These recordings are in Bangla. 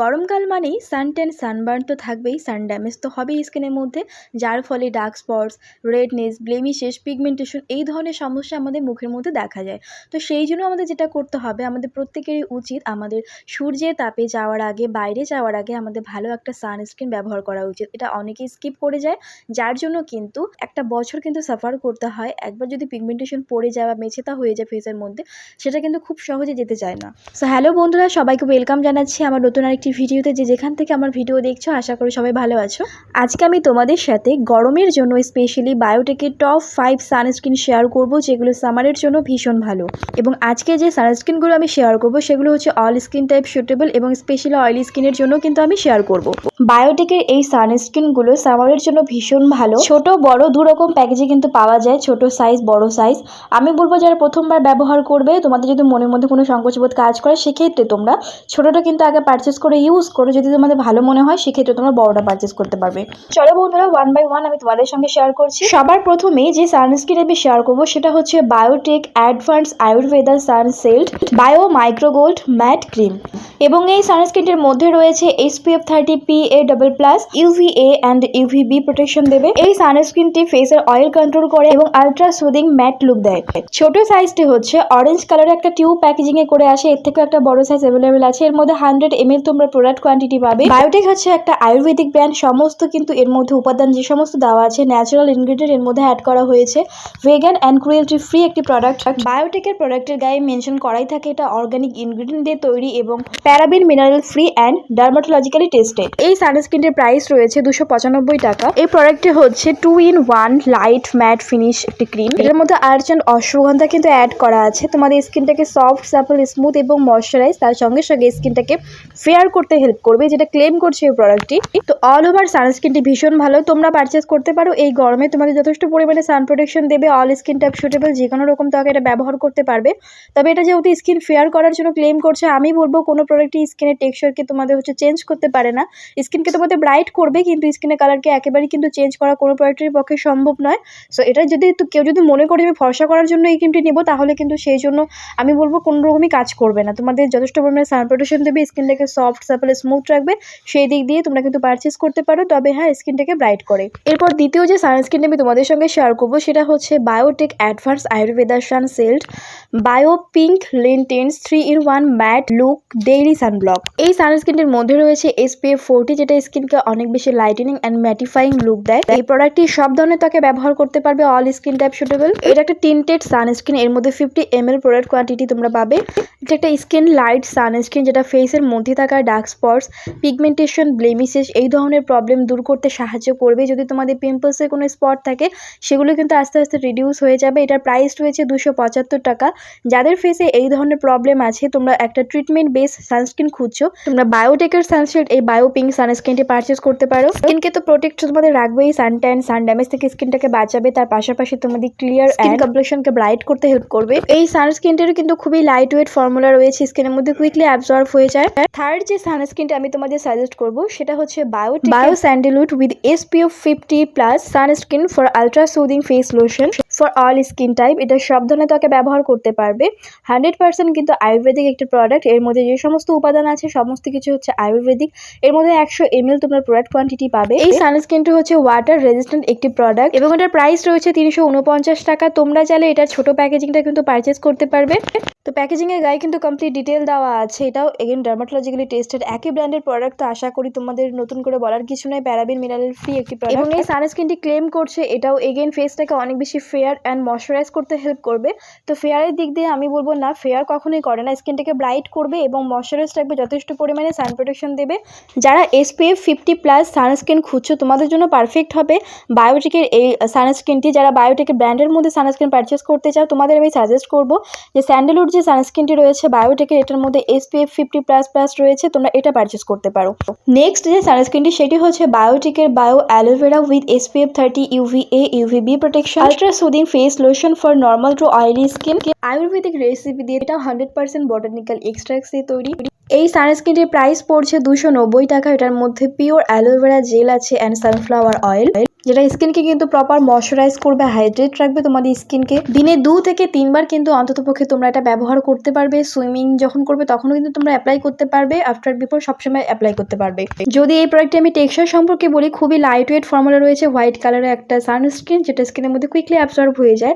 গরমকাল মানেই সানটেন সানবার্ন তো থাকবেই সান ড্যামেজ তো হবেই স্কিনের মধ্যে। যার ফলে dark spots redness blemishes pigmentation এই ধরনের সমস্যা আমাদের মুখের মধ্যে দেখা যায়। তো সেই জন্য আমাদের যেটা করতে হবে, আমাদের প্রত্যেকেরই উচিত আমাদের সূর্যের তাপে যাওয়ার আগে, বাইরে যাওয়ার আগে আমাদের ভালো একটা সানস্ক্রিন ব্যবহার করা উচিত। এটা অনেকেই স্কিপ করে যায়, যার জন্য কিন্তু একটা বছর কিন্তু সাফার করতে হয়। একবার যদি পিগমেন্টেশন পড়ে যায় বা মেছেতা হয়ে যায় ফেসের মধ্যে, সেটা কিন্তু খুব সহজে যেতে চায় না। সো হ্যালো বন্ধুরা, সবাইকে ওয়েলকাম জানাচ্ছি আমার নতুন আরেকটি ভিডিওতে যে যেখান থেকে আমার ভিডিও দেখছ, আশা করি সবাই ভালো আছো। আজকে আমি তোমাদের সাথে গরমের জন্য স্পেশালি বায়োটেকের টপ ফাইভ সানস্ক্রিন শেয়ার করব, যেগুলো সামারের জন্য ভীষণ ভালো। এবং আজকে যে সানস্ক্রিনগুলো আমি শেয়ার করব, সেগুলো হচ্ছে অল স্কিন টাইপ সুটেবল এবং স্পেশালি অয়েলি স্কিনের জন্য কিন্তু আমি শেয়ার করব। বায়োটেকের এই সানস্ক্রিনগুলো সামারের জন্য ভীষণ ভালো। ছোট, বড় দু রকম প্যাকেজে কিন্তু পাওয়া যায়, ছোট সাইজ বড় সাইজ আমি বলব, যারা প্রথমবার ব্যবহার করবে, তোমাদের যদি মনের মধ্যে কোনো সংকোচবোধ কাজ করে, সেক্ষেত্রে তোমরা ছোটটা কিন্তু আগে পারচেস করে ইউজ করো, যদি তোমাদের ভালো মনে হয়, সেক্ষেত্রে তোমরা বড়টা পারচেস করতে পারবে। চলো বন্ধুরা ওয়ান বাই ওয়ান আমি তোমাদের সঙ্গে শেয়ার করছি। সবার প্রথমে যে সানস্ক্রিন আমি শেয়ার করব, সেটা হচ্ছে Biotique advance Ayurveda sun shield bio micro gold matte cream এবং এই সানস্ক্রিনটির মধ্যে রয়েছে SPF thirty P A double plus UVA and UVB protection দেবে। এই সানস্ক্রিনটি ফেসের অয়েল কন্ট্রোল করে এবং আলট্রা সুদিং ম্যাট লুক দেয়। ছোট সাইজটি হচ্ছে অরেঞ্জ কালারের একটা টিউব প্যাকেজিং এ করে আসে, এর থেকে একটা বড় সাইজ অ্যাভেলেবেল আছে। এর মধ্যে হান্ড্রেড এমএল তোমরা প্রোডাক্ট কোয়ান্টিটি পাবে। বায়োটেক হচ্ছে একটা আয়ুর্বেদিক ব্র্যান্ড সমস্ত কিন্তু এর মধ্যে উপাদান, যে সমস্ত দেওয়া আছে ন্যাচারাল ইনগ্রিডিয়েন্ট এর মধ্যে অ্যাড করা হয়েছে। ভেগান অ্যান্ড ক্রুয়েলটি ফ্রি একটি প্রোডাক্ট বায়োটেকের প্রোডাক্টের গায়ে মেনশন করাই থাকে এটা অর্গানিক ইনগ্রিডিয়েন্ট দিয়ে তৈরি এবং paraben mineral free and dermatologically tested এই সানস্ক্রিনের প্রাইস রয়েছে দুশো পঁচানব্বই টাকা। এই প্রোডাক্টটি হচ্ছে two in one light matte finish একটি ক্রিম এর মধ্যে আর্জেন্ট অশ্বগন্ধা কিন্তু অ্যাড করা আছে। তোমাদের স্কিনটাকে সফট সাপল স্মুথ এবং ময়শ্চারাইজ তার সঙ্গে সঙ্গে স্কিনটাকে ফেয়ার করতে হেল্প করবে, যেটা ক্লেম করছে এই প্রোডাক্টটি তো অল ওভার সানস্ক্রিনটি ভীষণ ভালো, তোমরা পারচেস করতে পারো। এই গরমে তোমাদের যথেষ্ট পরিমাণে সান প্রোটেকশন দেবে অল স্কিন টাইপ সুটেবল যে কোনো রকম তোমাকে এটা ব্যবহার করতে পারবে। তবে এটা যেহেতু স্কিন ফেয়ার করার জন্য ক্লেম করছে, আমি বলব কোনো প্রোডাক্টই স্কিনের টেক্সচারকে তোমাদের হচ্ছে চেঞ্জ করতে পারে না। স্কিনকে তোমাদের ব্রাইট করবে, কিন্তু স্কিনের কালারকে একেবারেই কিন্তু চেঞ্জ করা কোনো প্রোডাক্টের পক্ষে সম্ভব নয়। সো এটা যদি কেউ যদি মনে করে আমি ফর্সা করার জন্য এই ক্রিমটি নেব, তাহলে কিন্তু সেই জন্য আমি বলব কোনো রকমই কাজ করবে না। তোমাদের যথেষ্ট পরিমাণে সান প্রোটেকশন দেবে স্কিনটাকে সফট সাপল স্মুথ রাখবে, সেই দিক দিয়ে তোমরা কিন্তু পারচেস করতে পারো। তবে হ্যাঁ স্কিনটাকে ব্রাইট করে। এরপর দ্বিতীয় যে সানস্ক্রিনটা আমি তোমাদের সঙ্গে শেয়ার করব, সেটা হচ্ছে Biotique advance Ayurveda sunshield bio pink লিনটেন্স three in one matte look daily sunblock এই সানস্ক্রিনটির মধ্যে রয়েছে এসপিএফ ফোরটি যেটা স্কিনকে অনেক বেশি লাইটেনিং অ্যান্ড ম্যাটিফাইং লুক দেয়। এই প্রোডাক্টটি সব ধরনের ত্বকে ব্যবহার করতে পারবে অল স্কিন টাইপ সুটেবল এটা একটা টিন্টেড সানস্ক্রিন এর মধ্যে fifty M L product quantity তোমরা পাবে। এটা একটা স্কিন লাইট সানস্ক্রিন যেটা ফেসের মধ্যে থাকা ডার্ক স্পটস পিগমেন্টেশন ব্লেমিসেস এই ধরনের প্রবলেম দূর করতে সাহায্য করবে। যদি তোমাদের পিম্পলসের কোনো স্পট থাকে সেগুলো কিন্তু আস্তে আস্তে রিডিউস হয়ে যাবে। এটার প্রাইস রয়েছে দুশো পঁচাত্তর টাকা। যাদের ফেসে এই ধরনের প্রবলেম আছে তোমরা একটা ট্রিটমেন্ট বেস সানস্ক্রিন খুঁজছো। তোমরা বায়োটেকের সানস্ক্রিন এই বায়ো পিঙ্ক সানস্ক্রিনটি পারচেস করতে পারো। স্কিনকে তো প্রোটেক্ট তোমাদের রাখবেই সান ট্যান সান ড্যামেজ থেকে স্কিনটাকে বাঁচাবে। তার পাশাপাশি তোমাদের ক্লিয়ার স্কিন কমপ্লেশনকে ব্রাইট করতে হেল্প করবে। এই সানস্ক্রিনটিরও কিন্তু খুবই লাইট ওয়েট ফর্মুলা রয়েছে। স্কিনের মধ্যে কুইকলি অ্যাবজর্ব হয়ে যায়। থার্ড যে সানস্ক্রিনটা আমি তোমাদের সাজেস্ট করব, সেটা হচ্ছে bio bio sandalwood with SPF fifty plus sunscreen for ultra soothing face lotion for all skin type এটা সব ধরনের ত্বকে ব্যবহার করতে পারবে। হান্ড্রেড পার্সেন্ট কিন্তু আয়ুর্বেদিক একটি প্রোডাক্টের মধ্যে যে সমস্ত উপাদান আছে সমস্ত কিছু হচ্ছে আয়ুর্বেদিক। এর মধ্যে একশো এম এল তোমরা প্রোডাক্ট কোয়ান্টিটি পাবে। এই সানস্ক্রিনটি হচ্ছে ওয়াটার রেজিস্ট্যান্ট একটি প্রোডাক্ট এবং এটার প্রাইস রয়েছে তিনশো উনপঞ্চাশ টাকা। তোমরা চাইলে এটার ছোট প্যাকেজিংটা কিন্তু পারচেস করতে পারবে। তো প্যাকেজিংয়ের গায়ে কিন্তু কমপ্লিট ডিটেল দেওয়া আছে। এটাও এগেন ডার্মাটোলজিক্যালি টেস্টেড একই ব্র্যান্ডের প্রোডাক্ট তো আশা করি তোমাদের নতুন করে বলার কিছু নয় প্যারাবিন মিনারেল ফ্রি একটি প্রোডাক্ট এবং এই সানস্ক্রিনটি ক্লেম করছে এটাও এগেন ফেসটাকে অনেক বেশি ফেয়ার অ্যান্ড ময়শ্চারাইজ করতে হেল্প করবে। তো ফেয়ারের দিক দিয়ে আমি বলব না ফেয়ার কখনোই করে না। স্কিনটাকে ব্রাইট করবে এবং ময়শ্চারাইজ রাখবে যথেষ্ট পরিমাণে সান প্রোটেকশন দেবে। যারা এসপিএফ ফিফটি প্লাস সানস্ক্রিন খুঁজছো, তোমাদের জন্য পারফেক্ট হবে। বায়োটেকের এই সানস্ক্রিনটি যারা বায়োটেকের ব্র্যান্ডের মধ্যে সানস্ক্রিন পারচেস করতে চাও, তোমাদের আমি সাজেস্ট করব যে স্যান্ডেলউড যে সানস্ক্রিনটি রয়েছে বায়োটেকের এটার মধ্যে এসপিএফ ফিফটি প্লাস প্লাস রয়েছে, তোমরা এটা পারচেস করতে পারো। নেক্সট যে সানস্ক্রিনটি সেটি হচ্ছে বায়োটেকের bio aloe vera with SPF thirty UVA UVB protection ultra soothing face lotion for normal to oily skin Ayurvedic recipe দিয়ে এটা হান্ড্রেড পার্সেন্ট বটানিক্যাল এক্সট্রাক্টস দিয়ে তৈরি। এই সানস্ক্রিনটির প্রাইস পড়ছে দুশো নব্বই টাকা। এটার মধ্যে পিওর অ্যালোভেরা জেল আছে অ্যান্ড সানফ্লাওয়ার অয়েল যেটা স্কিনকে কিন্তু প্রপার ময়শ্চারাইজ করবে হাইড্রেট রাখবে তোমাদের স্কিনকে দিনে দু থেকে তিনবার কিন্তু অন্ততপক্ষে তোমরা এটা ব্যবহার করতে পারবে। সুইমিং যখন করবে, তখনও কিন্তু তোমরা অ্যাপ্লাই করতে পারবে। আফটার বিফোর সবসময় অ্যাপ্লাই করতে পারবে। যদি এই প্রোডাক্টে আমি টেক্সচার সম্পর্কে বলি, খুবই লাইট ওয়েট ফর্মুলা রয়েছে হোয়াইট কালারের একটা সানস্ক্রিন যেটা স্কিনের মধ্যে কুইকলি অ্যাবসর্ব হয়ে যায়।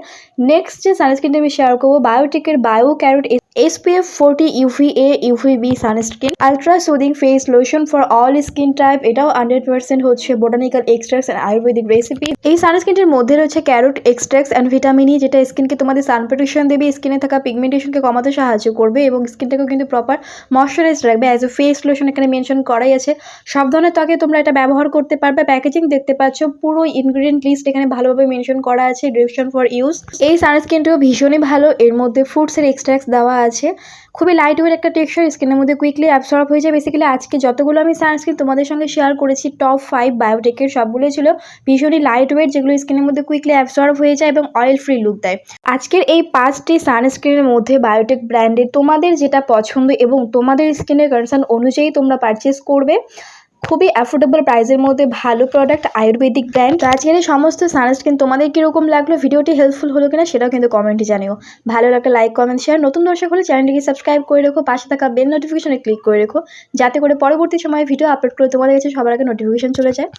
নেক্সট যে সানস্ক্রিনটা আমি শেয়ার করব বায়োটেকের bio carrot SPF 40 UVA UVB sunscreen ultra soothing face lotion for all skin type এটাও হান্ড্রেড পার্সেন্ট হচ্ছে botanical extracts and ayurvedic recipe এই সানস্ক্রিনটির মধ্যে রয়েছে carrot extracts and vitamin E যেটা স্কিনকে তোমাদের সান প্রোটেকশন দেবে স্কিনে থাকা পিগমেন্টেশনকে কমাতে সাহায্য করবে এবং স্কিনটাকেও কিন্তু প্রপার ময়শ্চারাইজ রাখবে। অ্যাজ এ ফেস লোশন এখানে মেনশন করাই আছে। সব ধরনের ত্বকে তোমরা এটা ব্যবহার করতে পারবে। প্যাকেজিং দেখতে পাচ্ছ, পুরো ইনগ্রিডিয়েন্ট লিস্ট এখানে ভালোভাবে মেনশন করা আছে ডিরেকশন ফর ইউজ এই সানস্ক্রিনটিও ভীষণই ভালো। এর মধ্যে ফ্রুটসের এক্সট্রাক্টস দেওয়া আছে। খুবই লাইট ওয়েট একটা টেক্সচার স্কিনের মধ্যে কুইকলি অ্যাবসর্ব হয়ে যায়। বেসিক্যালি আজকে যতগুলো আমি সানস্ক্রিন তোমাদের সঙ্গে শেয়ার করেছি টপ ফাইভ বায়োটেকের সবগুলোই ছিল, ভীষণই লাইট ওয়েট যেগুলো স্কিনের মধ্যে কুইকলি অ্যাবসর্ব হয়ে যায় এবং অয়েল ফ্রি লুক দেয়। আজকের এই পাঁচটি সানস্ক্রিনের মধ্যে বায়োটেক ব্র্যান্ডের তোমাদের যেটা পছন্দ এবং তোমাদের স্কিনের কনসার্ন অনুযায়ী তোমরা পারচেস করবে। খুবই অ্যাফোর্ডেবল প্রাইসের মধ্যে ভালো প্রোডাক্ট আয়ুর্বেদিক ব্র্যান্ড তো আজকের সমস্ত সানস্ক্রিন তোমাদের কীরকম লাগল, ভিডিওটি হেল্পফুল হলো কিনা সেটাও কিন্তু কমেন্টে জানিও। ভালো লাগলে লাইক কমেন্ট শেয়ার নতুন দর্শক হলে চ্যানেলটিকে সাবস্ক্রাইব করে রেখো, পাশে থাকা বেল নোটিফিকেশনে ক্লিক করে রেখো, যাতে করে পরবর্তী সময়ে ভিডিও আপলোড করে তোমাদের কাছে সবার আগে নোটিফিকেশন চলে যায়।